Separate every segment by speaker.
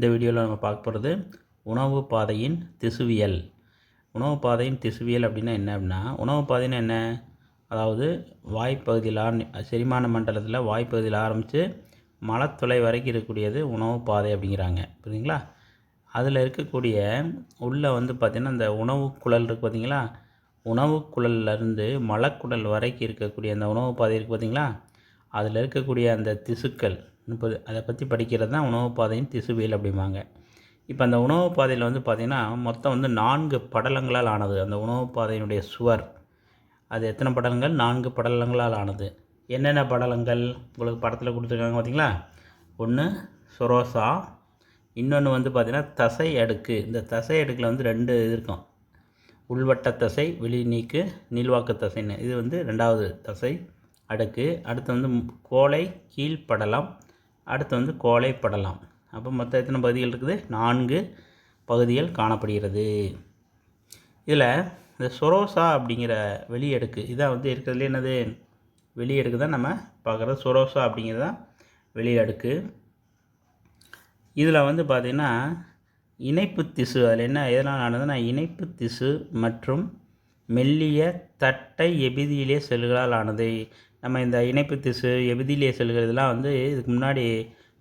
Speaker 1: இந்த வீடியோவில் நம்ம பார்க்க போகிறது உணவு பாதையின் திசுவியல். உணவு பாதையின் திசுவியல் அப்படின்னா என்ன அப்படின்னா உணவு பாதைன்னா என்ன? அதாவது வாய்ப்பகுதியில் ஆரம்பி செரிமான மண்டலத்தில் வாய்ப்பகுதியில் ஆரம்பித்து மலத்துளை வரைக்கும் இருக்கக்கூடியது உணவு பாதை அப்படிங்கிறாங்க. புரியுதுங்களா? அதில் இருக்கக்கூடிய உள்ளே வந்து பார்த்திங்கன்னா இந்த உணவு குழல் இருக்குது பார்த்தீங்களா உணவு குழல்லேருந்து மலக்குடல் வரைக்கும் இருக்கக்கூடிய அந்த உணவு பாதை இருக்குது பார்த்தீங்களா அதில் இருக்கக்கூடிய அந்த திசுக்கள் முப்பது. அதை பற்றி படிக்கிறது தான் உணவு பாதையின் திசுவியல் அப்படிம்பாங்க. இப்போ அந்த உணவு பாதையில் வந்து பார்த்திங்கன்னா மொத்தம் வந்து நான்கு படலங்களால் ஆனது. அந்த உணவு பாதையினுடைய சுவர் அது எத்தனை படலங்கள்? நான்கு படலங்களால் ஆனது. என்னென்ன படலங்கள்? உங்களுக்கு படத்தில் கொடுத்துருக்காங்க பார்த்திங்களா ஒன்று சுரோசா. இன்னொன்று வந்து பார்த்திங்கன்னா தசை அடுக்கு. இந்த தசை அடுக்கில் வந்து ரெண்டு இது இருக்கும். உள்வட்ட தசை வெளி நீக்கு நீள்வாக்கு தசைன்னு. இது வந்து ரெண்டாவது தசை அடுக்கு. அடுத்து வந்து மு- கோலை கீழ்ப்படலம் அடுத்து வந்து கோலை அப்போ மொத்தம் எத்தனை பகுதிகள் இருக்குது? நான்கு பகுதிகள் காணப்படுகிறது. இதில் இந்த சொரோசா அப்படிங்கிற வெளியடுக்கு இதான் வந்து இருக்கிறதுல என்னது? வெளியடுக்கு தான் நம்ம பார்க்குறது. சொரோசா அப்படிங்கிறது தான் வெளியடுக்கு இதில் வந்து பார்த்திங்கன்னா இணைப்பு திசு அதில் என்ன எதனால் ஆனதுன்னா இணைப்பு திசு மற்றும் மெல்லிய தட்டை எபிதியிலே செல்களால் ஆனது. நம்ம இந்த இணைப்பு திசு எபிதிலிய செல்கள் இதெல்லாம் வந்து இதுக்கு முன்னாடி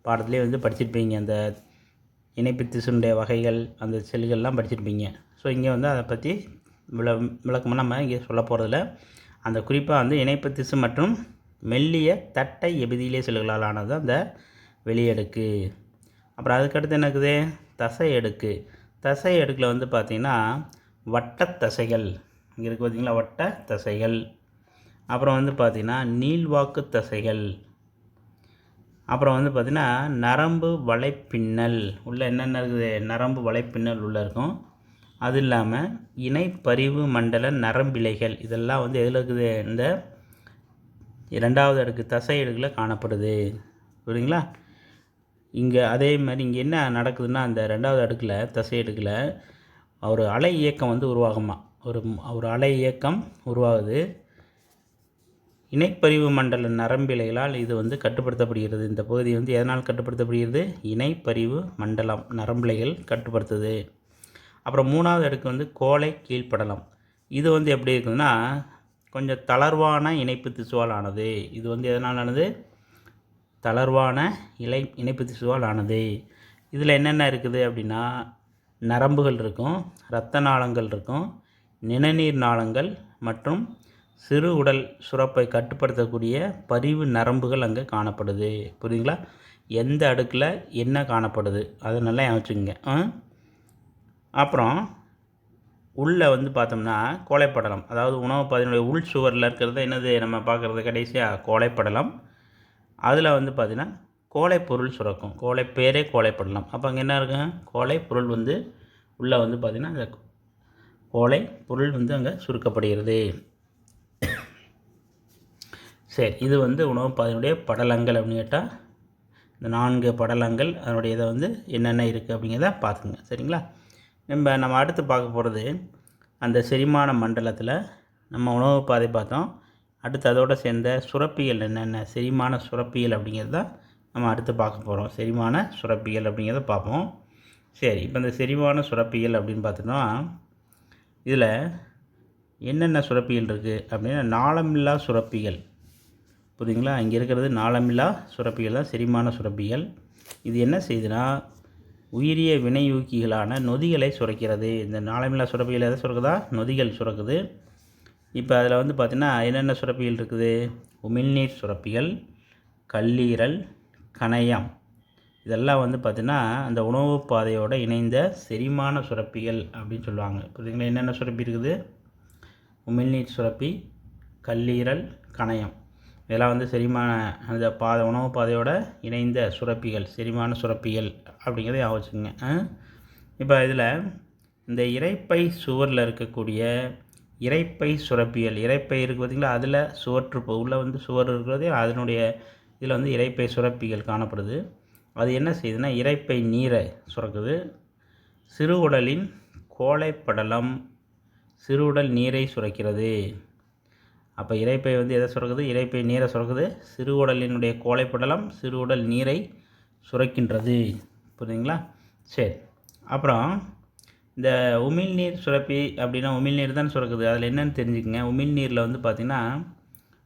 Speaker 1: பாடத்திலே வந்து படிச்சிருப்பீங்க. அந்த இணைப்பு திசுனுடைய வகைகள் அந்த செல்கள்லாம் படிச்சிருப்பீங்க. ஸோ இங்கே வந்து அதை பற்றி விள விளக்கமாக நம்ம இங்கே சொல்ல போகிறதில்ல அந்த குறிப்பாக வந்து இணைப்பு திசு மற்றும் மெல்லிய தட்டை எபிதியிலே செல்களால் ஆனது அந்த வெளியடுக்கு அப்புறம் அதுக்கடுத்து என்னக்குது? தசை அடுக்கு. தசை அடுக்கில் வந்து பார்த்திங்கன்னா வட்டத்தசைகள் இங்கே இருக்குது பார்த்திங்களா வட்ட தசைகள். அப்புறம் வந்து பார்த்திங்கன்னா நீள்வாக்கு தசைகள். அப்புறம் வந்து பார்த்திங்கன்னா நரம்பு வலைப்பின்னல். உள்ள என்னென்ன இருக்குது? நரம்பு வலைப்பின்னல் உள்ளே இருக்கும். அது இல்லாமல் இணைப்பறிவு மண்டல நரம்பிழைகள். இதெல்லாம் வந்து எதில் இருக்குது? இந்த இரண்டாவது அடுக்கு தசை அடுக்கில் காணப்படுது. புரியுதுங்களா? இங்கே அதே மாதிரி இங்கே என்ன நடக்குதுன்னா அந்த ரெண்டாவது அடுக்கில் தசை அடுக்கில் ஒரு அலை இயக்கம் வந்து உருவாகுமா? ஒரு ஒரு அலை இயக்கம் உருவாகுது. இணைப்பரிவு மண்டல நரம்பிழைகளால் இது வந்து கட்டுப்படுத்தப்படுகிறது. இந்த பகுதி வந்து எதனால் கட்டுப்படுத்தப்படுகிறது? இணைப்பரிவு மண்டலம் நரம்பிழைகள் கட்டுப்படுத்துது. அப்புறம் மூணாவது அடுக்கு வந்து கோலை கீழ்ப்படலம். இது வந்து எப்படி இருக்குதுன்னா கொஞ்சம் தளர்வான இணைப்பு திசுவால் ஆனது இது வந்து எதனால் ஆனது தளர்வான இலை இணைப்பு திசுவால் ஆனது இதில் என்னென்ன இருக்குது அப்படின்னா நரம்புகள் இருக்கும் இரத்த நாளங்கள் இருக்கும் நிணநீர் நாளங்கள் மற்றும் சிறு உடல் சுரப்பை கட்டுப்படுத்தக்கூடிய பரிவு நரம்புகள் அங்கே காணப்படுது. புரியுதுங்களா? எந்த அடுக்கில் என்ன காணப்படுது? அதை நல்லா வச்சுக்கோங்க. அப்புறம் உள்ளே வந்து பார்த்தோம்னா கோழைப்படலம் அதாவது உணவு பாதையினுடைய உள் சுவரில் இருக்கிறது என்னது? நம்ம பார்க்குறது கடைசியாக கோழைப்படலம் அதில் வந்து பார்த்திங்கன்னா கோழை பொருள் சுரக்கும். கோழை பேரே கோழைப்படலாம் அப்போ அங்கே என்ன இருக்கும்? கோழை பொருள் வந்து உள்ளே வந்து பார்த்திங்கன்னா அந்த கோழை பொருள் வந்து அங்கே சுருக்கப்படுகிறது. சரி இது வந்து உணவு பாதையினுடைய படலங்கள் அப்படின்னு கேட்டால் இந்த நான்கு படலங்கள் அதனுடைய இதை வந்து என்னென்ன இருக்குது அப்படிங்கிறத பார்த்துங்க. சரிங்களா? நம்ம நம்ம அடுத்து பார்க்க போகிறது அந்த செரிமான மண்டலத்தில் நம்ம உணவு பாதை பார்த்தோம். அடுத்து அதோடு சேர்ந்த சுரப்பிகள் என்னென்ன செரிமான சுரப்பிகள் அப்படிங்கிறது தான் நம்ம அடுத்து பார்க்க போகிறோம் செரிமான சுரப்பிகள் அப்படிங்கிறத பார்ப்போம். சரி இப்போ இந்த செரிமான சுரப்பிகள் அப்படின்னு பார்த்தோன்னா இதில் என்னென்ன சுரப்பிகள் இருக்குது அப்படின்னா நாளமில்லா சுரப்பிகள். புரியுதுங்களா? இங்கே இருக்கிறது நாளமில்லா சுரப்பிகள் தான் செரிமான சுரப்பிகள். இது என்ன செய்யுதுன்னா உயிரிய வினையூக்கிகளான நொதிகளை சுரக்கிறது. இந்த நாளமில்லா சுரப்பிகள் எதை சுரக்குதா? நொதிகள் சுரக்குது. இப்போ அதில் வந்து பார்த்திங்கன்னா என்னென்ன சுரப்பிகள் இருக்குது? உமிழ்நீர் சுரப்பிகள் கல்லீரல் கணையம். இதெல்லாம் வந்து பார்த்திங்கன்னா அந்த உணவு பாதையோடு இணைந்த செரிமான சுரப்பிகள் அப்படின்னு சொல்லுவாங்க. புரியுதுங்களா? என்னென்ன சுரப்பி இருக்குது? உமிழ்நீர் சுரப்பி கல்லீரல் கணையம். இதெல்லாம் வந்து செரிமான அந்த பாதை உணவு பாதையோட இணைந்த சுரப்பிகள் செரிமான சுரப்பிகள் அப்படிங்கிறத ஞாபகம் வச்சுக்கோங்க இப்போ இதில் இந்த இரைப்பை சுவரில் இருக்கக்கூடிய இரைப்பை சுரப்பிகள் இரைப்பை இருக்குது பார்த்திங்களா அதில் சுவற்றுப்பு உள்ளே வந்து சுவர் இருக்கிறது அதனுடைய இதில் வந்து இரைப்பை சுரப்பிகள் காணப்படுது. அது என்ன செய்யுதுன்னா இறைப்பை நீரை சுரக்குது. சிறுகுடலின் கோழைப்படலம் சிறுகுடல் நீரை சுரக்கிறது. அப்போ இறைப்பை வந்து எதை சுரக்குது? இறைப்பை நீரை சுரக்குது. சிறு உடலினுடைய கோலைப்படலம் சிறு உடல் நீரை சுரக்கின்றது. புரியுதுங்களா? சரி. அப்புறம் இந்த உமிழ்நீர் சுரப்பி அப்படின்னா உமிழ்நீர் தான் சுரக்குது. அதில் என்னென்னு தெரிஞ்சுக்கங்க. உமிழ்நீரில் வந்து பார்த்திங்கன்னா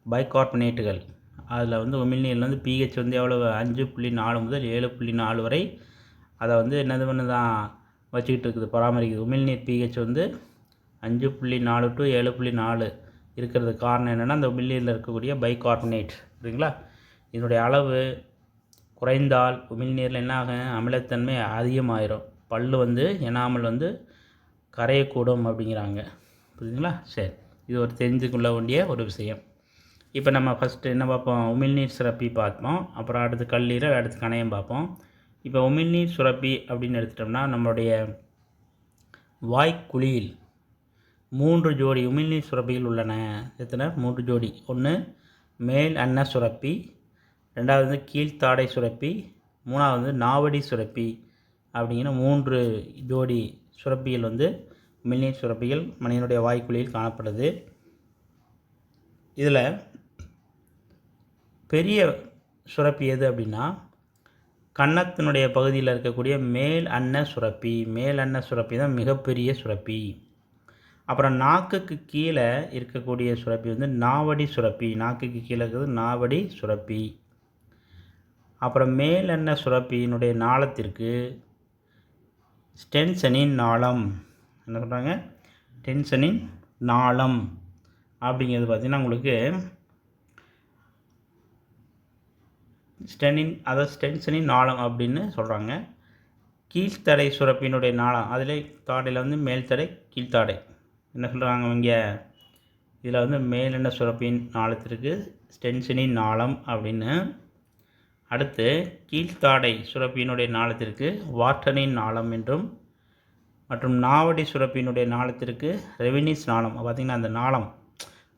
Speaker 1: பைகார்பனேட்டுகள். அதில் வந்து உமிழ்நீரில் வந்து பிஹெச் வந்து எவ்வளோ அஞ்சு புள்ளி நாலு முதல் ஏழு புள்ளி நாலு வரை அதை வந்து என்னது பண்ணு தான் வச்சுக்கிட்டு இருக்குது பராமரிக்குது. உமிழ்நீர் பிஹெச் வந்து அஞ்சு புள்ளி நாலு டு ஏழு புள்ளி நாலு இருக்கிறது காரணம் என்னென்னா அந்த உமிழ்நீரில் இருக்கக்கூடிய பைகார்பனேட் சரிங்களா இதனுடைய அளவு குறைந்தால் உமிழ்நீரில் என்ன ஆகும்? அமிலத்தன்மை அதிகமாயிரும். பல் வந்து எனாமல் வந்து கரையக்கூடும் அப்படிங்கிறாங்க. புரியுதுங்களா? சரி. இது ஒரு தெரிஞ்சுக்கொள்ள வேண்டிய ஒரு விஷயம். இப்போ நம்ம ஃபஸ்ட்டு என்ன பார்ப்போம்? உமிழ்நீர் சுரப்பி பார்ப்போம் அப்புறம் அடுத்து கல்லீரல் அடுத்து கணையம் பார்ப்போம். இப்போ உமிழ்நீர் சுரப்பி அப்படின்னு எடுத்துட்டோம்னா நம்மளுடைய வாய்க்குழியில் மூன்று ஜோடி உமிழ்நீர் சுரப்பிகள் உள்ளன. எத்தனை? மூன்று ஜோடி. ஒன்று மேல் அன்ன சுரப்பி. ரெண்டாவது வந்து கீழ்த்தாடை சுரப்பி. மூணாவது வந்து நாவடி சுரப்பி. அப்படிங்கிற மூன்று ஜோடி சுரப்பிகள் வந்து உமிழ்நீர் சுரப்பிகள் மனிதனுடைய வாய்க்குழியில் காணப்படுது. இதில் பெரிய சுரப்பி எது அப்படின்னா கன்னத்தினுடைய பகுதியில் இருக்கக்கூடிய மேல் அன்ன சுரப்பி. மேல் அன்ன சுரப்பி தான் மிகப்பெரிய சுரப்பி. அப்புறம் நாக்குக்கு கீழே இருக்கக்கூடிய சுரப்பி வந்து நாவடி சுரப்பி. நாக்குக்கு கீழே இருக்கிறது நாவடி சுரப்பி. அப்புறம் மேலெண்ண சுரப்பியினுடைய நாளத்திற்கு? ஸ்டென்சனின் நாளம். என்ன சொல்கிறாங்க டென்சனின் நாளம். அப்படிங்கிறது பார்த்திங்கன்னா உங்களுக்கு ஸ்டெனின் அதாவது ஸ்டென்சனின் நாளம் அப்படின்னு சொல்கிறாங்க கீழ்த்தடை சுரப்பினுடைய நாளம். அதில் தாடையில் வந்து மேல்தடை கீழ்த்தாடை. என்ன சொல்கிறாங்க இங்கே இதில் வந்து மேலெண்ண சுரப்பின் நாளத்திற்கு ஸ்டென்ஷனின் நாளம் அப்படின்னு. அடுத்து கீழ்த்தாடை சுரப்பியினுடைய நாளத்திற்கு வாட்டனின் நாளம் என்றும். மற்றும் நாவடி சுரப்பியினுடைய நாளத்திற்கு ரெவினிஸ் நாளம். பார்த்திங்கன்னா அந்த நாளம்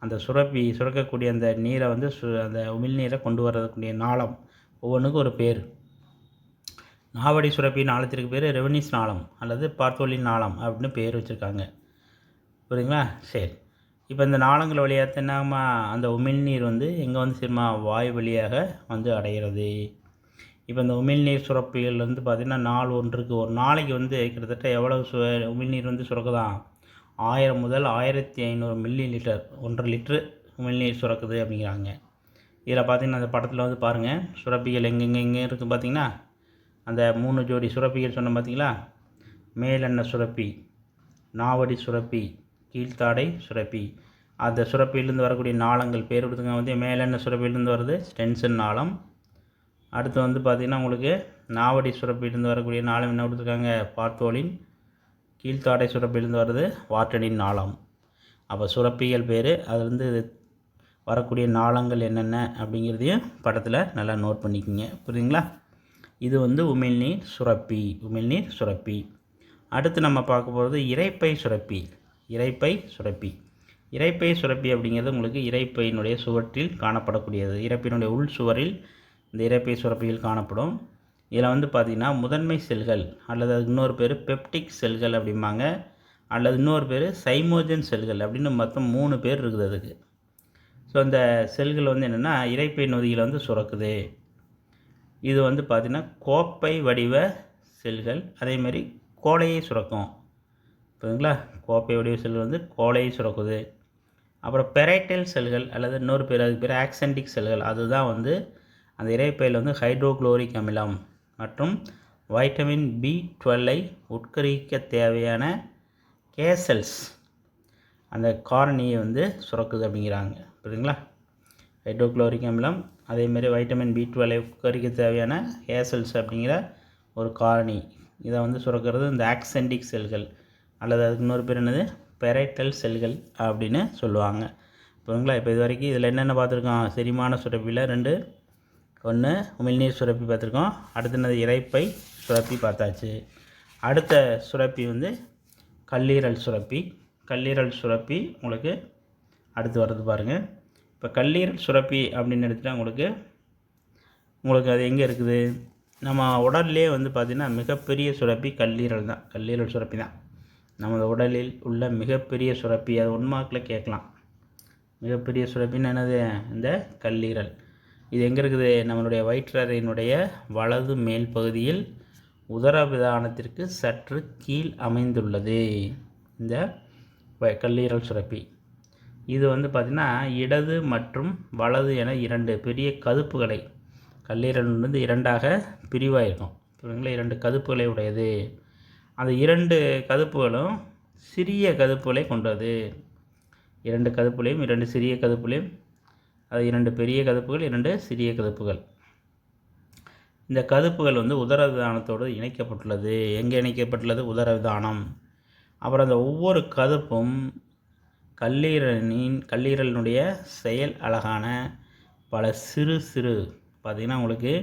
Speaker 1: அந்த சுரப்பி சுரக்கக்கூடிய அந்த நீரை வந்து சு அந்த உமிழ்நீரை கொண்டு வரக்கூடிய நாளம். ஒவ்வொன்றுக்கும் ஒரு பேர். நாவடி சுரப்பி நாளத்திற்கு பேர் ரெவனிஸ் நாளம் அல்லது பார்த்தோலின் நாளம் அப்படின்னு பேர் வச்சுருக்காங்க. புரியுங்களா சரி. இப்போ இந்த நாளங்கள் வழியாக என்னமா அந்த உமிழ்நீர் வந்து எங்கே வந்து சரிமா வாய் வழியாக வந்து அடைகிறது. இப்போ இந்த உமிழ்நீர் சுரப்பிகள் வந்து பார்த்திங்கன்னா நாள் ஒன்றுக்கு ஒரு நாளைக்கு வந்து கிட்டத்தட்ட எவ்வளோ சு உமிழ்நீர் வந்து சுரக்குதான்? ஆயிரம் முதல் ஆயிரத்தி ஐநூறு மில்லி லிட்டர் ஒன்றரை லிட்ரு உமிழ்நீர் சுரக்குது அப்படிங்கிறாங்க. இதில் பார்த்தீங்கன்னா அந்த படத்தில் வந்து பாருங்கள் சுரப்பிகள் எங்கெங்கே எங்கே இருக்குது பார்த்தீங்கன்னா அந்த மூணு ஜோடி சுரப்பிகள் சொன்ன பார்த்தீங்களா மேலெண்ண சுரப்பி நாவடி சுரப்பி கீழ்த்தாடை சுரப்பி. அந்த சுரப்பியிலேருந்து வரக்கூடிய நாளங்கள் பேர் கொடுத்துங்க வந்து மேலெண்ண சுரப்பியிலேருந்து வருது ஸ்டென்சன் நாளம். அடுத்து வந்து பார்த்திங்கன்னா உங்களுக்கு நாவடி சுரப்பிலிருந்து வரக்கூடிய நாளம் என்ன கொடுத்துருக்காங்க? பார்த்தோலின். கீழ்த்தாடை சுரப்பிலிருந்து வருது வாட்டனின் நாளம். அப்போ சுரப்பிகள் பேர் அதுலேருந்து வரக்கூடிய நாளங்கள் என்னென்ன அப்படிங்கிறதையும் படத்தில் நல்லா நோட் பண்ணிக்கோங்க. புரியுதுங்களா? இது வந்து உமிழ்நீர் சுரப்பி உமிழ்நீர் சுரப்பி. அடுத்து நம்ம பார்க்க போகிறது இறைப்பை சுரப்பி. இறைப்பை சுரப்பி. இறைப்பை சுரப்பி அப்படிங்கிறது உங்களுக்கு இறைப்பையினுடைய சுவற்றில் காணப்படக்கூடியது. இறப்பினுடைய உள் சுவரில் இந்த இறைப்பை சுரப்பியில் காணப்படும். இதில் வந்து பார்த்திங்கன்னா முதன்மை செல்கள் அல்லது அதுக்கு இன்னொரு பேர் பெப்டிக் செல்கள் அப்படிம்பாங்க. அல்லது இன்னொரு பேர் சைமோஜன் செல்கள் அப்படின்னு மொத்தம் மூணு பேர் இருக்குது அதுக்கு. ஸோ அந்த செல்கள் வந்து என்னென்னா இறைப்பை நொதியில் வந்து சுரக்குது. இது வந்து பார்த்திங்கன்னா கோப்பை வடிவ செல்கள். அதேமாதிரி கோடையை சுரக்கும். புரியுதுங்களா? கோப்பை வடிவ செல்கள் வந்து கோலையை சுரக்குது. அப்புறம் பெரைட்டல் செல்கள் அல்லது இன்னொரு பேர் அதுக்கு பேர் ஆக்சென்டிக் செல்கள். அதுதான் வந்து அந்த இறைப்பையில் வந்து ஹைட்ரோக்ளோரிக் அமிலம் மற்றும் வைட்டமின் பி டுவெல்லை உட்கரிக்க தேவையான கேசல்ஸ் அந்த காரணியை வந்து சுரக்குது அப்படிங்கிறாங்க. புரியுதுங்களா? ஹைட்ரோக்ளோரிக் அமிலம் அதேமாரி வைட்டமின் பி டுவெல்லை உட்கரிக்க தேவையான கேசல்ஸ் அப்படிங்கிற ஒரு காரணி. இதை வந்து சுரக்கிறது இந்த ஆக்சென்டிக் செல்கள். அல்லது அதுக்கு இன்னொரு பேர் என்னது? பெரைட்டல் செல்கள் அப்படின்னு சொல்லுவாங்க. புரியுங்களா இப்போ இது வரைக்கும் இதில் என்னென்ன பார்த்துருக்கோம்? செரிமான சுரப்பியில் ரெண்டு ஒன்று உமிழ்நீர் சுரப்பி பார்த்துருக்கோம். அடுத்து என்னது? இறைப்பை சுரப்பி பார்த்தாச்சு. அடுத்த சுரப்பி வந்து கல்லீரல் சுரப்பி. கல்லீரல் சுரப்பி உங்களுக்கு அடுத்து வர்றது பாருங்கள் இப்போ கல்லீரல் சுரப்பி அப்படின்னு எடுத்துகிட்டா உங்களுக்கு உங்களுக்கு அது எங்கே இருக்குது? நம்ம உடல்லே வந்து பார்த்திங்கன்னா மிகப்பெரிய சுரப்பி கல்லீரல் தான். கல்லீரல் சுரப்பி தான் நமது உடலில் உள்ள மிகப்பெரிய சுரப்பி அது உண்மாக்கில் கேட்கலாம். மிகப்பெரிய சுரப்பின்னு என்னது? இந்த கல்லீரல். இது எங்கே இருக்குது? நம்மளுடைய வயிற்றறையினுடைய வலது மேல் பகுதியில் உதரவிதானத்திற்கு சற்று கீழ் அமைந்துள்ளது. இந்த வ- கல்லீரல் சுரப்பி. இது வந்து பார்த்திங்கன்னா இடது மற்றும் வலது என இரண்டு பெரிய கதுப்புகளை கல்லீரல் வந்து இரண்டாக பிரிவாயிருக்கும். புரியுங்களா இரண்டு கதுப்புகளை உடையது. அந்த இரண்டு கதுப்புகளும் சிறிய கதுப்புகளை கொண்டது. இரண்டு கதுப்புலையும் இரண்டு சிறிய கதுப்புலையும் அது இரண்டு பெரிய கதுப்புகள் இரண்டு சிறிய கதுப்புகள். இந்த கதுப்புகள் வந்து உதரவிதானத்தோடு இணைக்கப்பட்டுள்ளது. எங்கே இணைக்கப்பட்டுள்ளது? உதரவிதானம் அப்புறம் அந்த ஒவ்வொரு கதுப்பும் கல்லீரலின் கல்லீரலினுடைய செயல் அழகான பல சிறு சிறு பார்த்திங்கன்னா உங்களுக்கு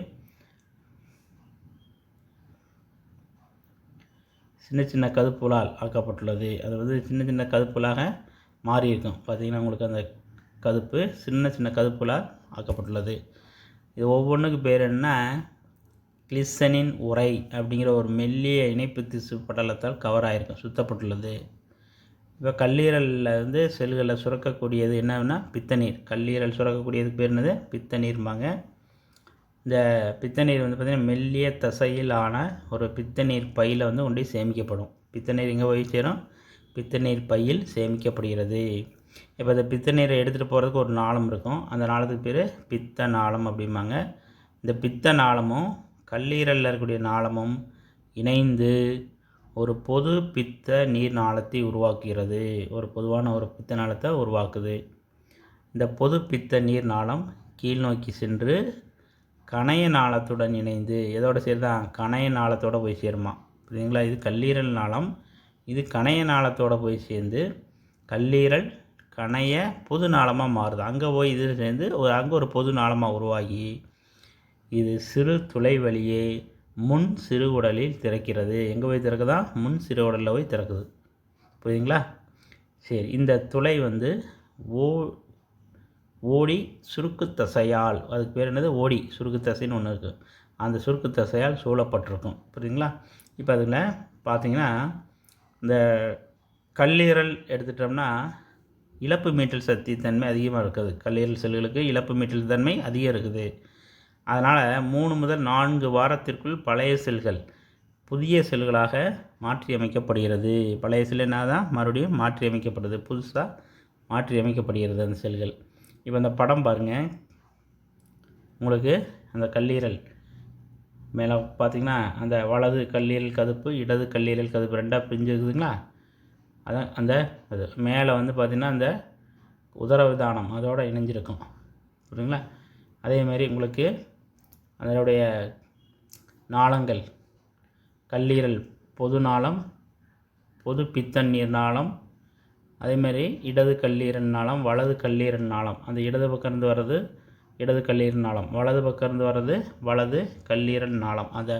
Speaker 1: சின்ன சின்ன கதுப்புகளால் ஆக்கப்பட்டுள்ளது. அது வந்து சின்ன சின்ன கதுப்புகளாக மாறியிருக்கும். பார்த்திங்கன்னா உங்களுக்கு அந்த கதுப்பு சின்ன சின்ன கதுப்புகளால் ஆக்கப்பட்டுள்ளது. இது ஒவ்வொன்றுக்கு பேர் என்ன? கிளிசனின் உரை அப்படிங்கிற ஒரு மெல்லிய இணைப்பு திசு படலத்தால் கவர் ஆகிருக்கும் சுத்தப்பட்டுள்ளது. இப்போ கல்லீரலில் வந்து செல்களை சுரக்கக்கூடியது என்னன்னா பித்தநீர். கல்லீரல் சுரக்கக்கூடியதுக்கு பேர் என்னது? பித்தநீர்பாங்க இந்த பித்தநீர் வந்து பார்த்திங்கன்னா மெல்லிய தசையில் ஆன ஒரு பித்தநீர் பையில் வந்து கொண்டு சேமிக்கப்படும். பித்தநீர் எங்கே போய் சேரும்? பித்தநீர் பையில் சேமிக்கப்படுகிறது. இப்போ இந்த பித்தநீரை எடுத்துகிட்டு போகிறதுக்கு ஒரு நாளம் இருக்கும். அந்த நாளத்துக்கு பேர் பித்த நாளம் அப்படிம்பாங்க. இந்த பித்த நாளமும் கல்லீரலில் இருக்கக்கூடிய நாளமும் இணைந்து ஒரு பொது பித்த நீர் நாளத்தை உருவாக்குகிறது. ஒரு பொதுவான ஒரு பித்த நாளத்தை உருவாக்குது. இந்த பொது பித்த நீர் நாளம் கீழ் நோக்கி சென்று கணைய நாளத்துடன் இணைந்து எதோட சேருதான் கணைய நாளத்தோடு போய் சேருமா. புரியுதுங்களா? இது கல்லீரல் நாளம். இது கணைய நாளத்தோடு போய் சேர்ந்து கல்லீரல் கணைய பொது நாளமாக மாறுது. அங்கே போய் இது சேர்ந்து ஒரு அங்கே ஒரு பொது நாளமாக உருவாகி இது சிறு துளை வழியே முன் சிறு உடலில் திறக்கிறது. எங்கே போய் திறக்குதா? முன் சிறு உடலில் போய் திறக்குது. புரியுதுங்களா? சரி இந்த துளை வந்து ஓ ஓடி சுருக்கு தசையால் அதுக்கு பேர் என்னது? ஓடி சுருக்கு தசைன்னு ஒன்று இருக்குது அந்த சுருக்கு தசையால் சூழப்பட்டிருக்கும். புரியுதுங்களா? இப்போ அதில் பார்த்தீங்கன்னா இந்த கல்லீரல் எடுத்துட்டோம்னா இழப்பு மீட்டல் சக்தி தன்மை அதிகமாக இருக்குது. கல்லீரல் செல்களுக்கு இழப்பு மீட்டல் தன்மை அதிகம் இருக்குது. அதனால் மூணு முதல் நான்கு வாரத்திற்குள் பழைய செல்கள் புதிய செல்களாக மாற்றி அமைக்கப்படுகிறது பழைய செல் என்ன தான் மறுபடியும் மாற்றி அமைக்கப்படுது புதுசாக மாற்றி அமைக்கப்படுகிறது அந்த செல்கள். இப்போ இந்த படம் பாருங்கள் உங்களுக்கு அந்த கல்லீரல் மேலே பார்த்தீங்கன்னா அந்த வலது கல்லீரல் கதுப்பு இடது கல்லீரல் கதுப்பு ரெண்டாக பிரிஞ்சு இருக்குதுங்களா அதான் அந்த அது மேலே வந்து பார்த்திங்கன்னா அந்த உதரவிதானம் அதோடு இணைஞ்சிருக்கும். புரியுங்களா அதே மாதிரி உங்களுக்கு அதனுடைய நாளங்கள் கல்லீரல் பொது நாளம் பொது பித்தநீர் நாளம் அதேமாதிரி இடது கல்லீரல் நாளம் வலது கல்லீரல் நாளம். அந்த இடது பக்கம் இருந்து வர்றது இடது கல்லீரல் நாளம். வலது பக்கம் இருந்து வர்றது வலது கல்லீரல் நாளம். அதை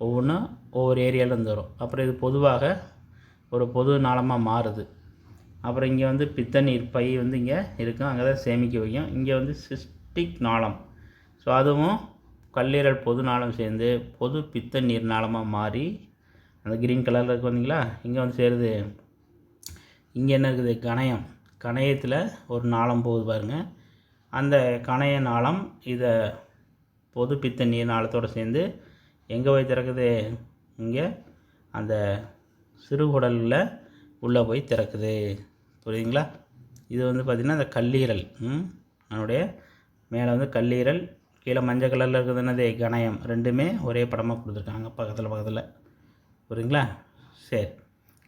Speaker 1: ஒவ்வொன்றும் ஒவ்வொரு ஏரியாவிலேருந்து வரும். அப்புறம் இது பொதுவாக ஒரு பொது நாளமாக மாறுது. அப்புறம் இங்கே வந்து பித்தநீர் பை வந்து இங்கே இருக்கும் அங்கே தான் சேமிக்க வைக்கும். இங்கே வந்து சிஸ்டிக் நாளம். ஸோ அதுவும் கல்லீரல் பொது நாளம் சேர்ந்து பொது பித்த நீர் நாளமாக மாறி அந்த க்ரீன் கலரில் இருக்கு வந்தீங்களா இங்கே வந்து சேருது இங்கே என்ன இருக்குது? கணையம். கணையத்தில் ஒரு நாளம் போகுது பாருங்கள் அந்த கணைய நாளம் இதை பொது பித்த நீர் நாளத்தோடு சேர்ந்து எங்கே போய் திறக்குது? இங்கே அந்த சிறுகுடலில் உள்ளே போய் திறக்குது. புரியுதுங்களா? இது வந்து பார்த்திங்கன்னா அந்த கல்லீரல். ம், அதனுடைய மேலே வந்து கல்லீரல் கீழே மஞ்சள் கலரில் இருக்குது என்னது? கணயம். ரெண்டுமே ஒரே படமாக கொடுத்துருக்காங்க. பக்கத்தில் பக்கத்தில். புரியுங்களா சரி.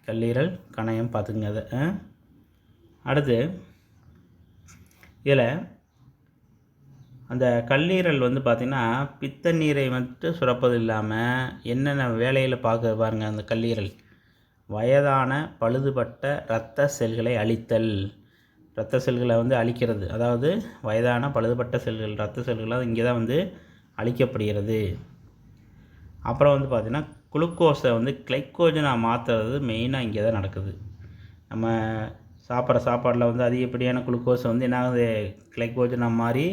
Speaker 1: கல்லீரல் கணயம் பார்த்துக்குங்க அதை அடுத்து இதில் அந்த கல்லீரல் வந்து பார்த்திங்கன்னா பித்த நீரை மட்டும் சுரப்பது இல்லாமல் என்னென்ன வேலையில் பார்க்க பாருங்க அந்த கல்லீரல். வயதான பழுதுபட்ட இரத்த செல்களை அழித்தல். இரத்த செல்களை வந்து அழிக்கிறது. அதாவது வயதான பழுதுபட்ட செல்கள் இரத்த செல்களாக இங்கே தான் வந்து அழிக்கப்படுகிறது. அப்புறம் வந்து பார்த்திங்கன்னா குளுக்கோஸை வந்து கிளைக்கோஜனாக மாற்றுறது மெயினாக இங்கே தான் நடக்குது. நம்ம சாப்பிட்ற சாப்பாட்டில் வந்து அதிகப்படியான குளுக்கோஸை வந்து என்ன ஆகுது? கிளைக்கோஜனாக மாறி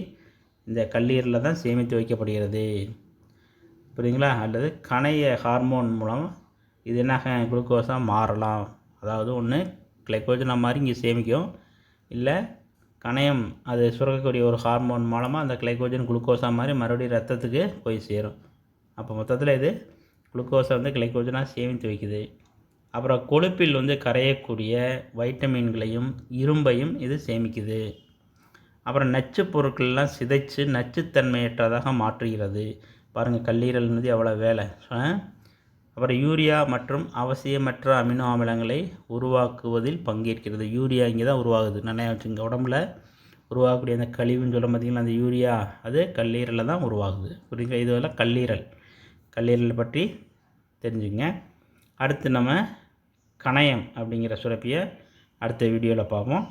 Speaker 1: இந்த கல்லீரலில் தான் சேமித்து வைக்கப்படுகிறது. புரியுங்களா அல்லது கணைய ஹார்மோன் மூலம் இது என்ன குளுக்கோஸாக மாறலாம். அதாவது ஒன்று கிளைக்கோஜனாக மாறி இங்கே சேமிக்கும். இல்லை கணையம் அது சுரக்கக்கூடிய ஒரு ஹார்மோன் மூலமாக அந்த கிளைக்கோஜன் குளுக்கோஸாக மாதிரி மறுபடியும் ரத்தத்துக்கு போய் சேரும். அப்போ மொத்தத்தில் இது குளுக்கோஸை வந்து கிளைக்கோஜனாக சேமித்து வைக்குது. அப்புறம் கொழுப்பில் வந்து கரையக்கூடிய வைட்டமின்களையும் இரும்பையும் இது சேமிக்குது. அப்புறம் நச்சு பொருட்கள்லாம் சிதைச்சு நச்சுத்தன்மையற்றதாக மாற்றுகிறது. பாருங்கள் கல்லீரல் வந்து எவ்வளோ வேலை. ஆ? அப்புறம் யூரியா மற்றும் அவசியமற்ற அமினோ அமிலங்களை உருவாக்குவதில் பங்கேற்கிறது. யூரியா இங்கே தான் உருவாகுது. நிறையா வச்சுங்க உடம்புல உருவாகக்கூடிய அந்த கழிவுன்னு சொல்ல பார்த்தீங்கன்னா அந்த யூரியா அது கல்லீரலில் தான் உருவாகுது. புரியுங்களா இதுவெல்லாம் கல்லீரல். கல்லீரல் பற்றி தெரிஞ்சுங்க. அடுத்து நம்ம கணையம் அப்படிங்கிற சுரப்பியை அடுத்த வீடியோவில் பார்ப்போம்.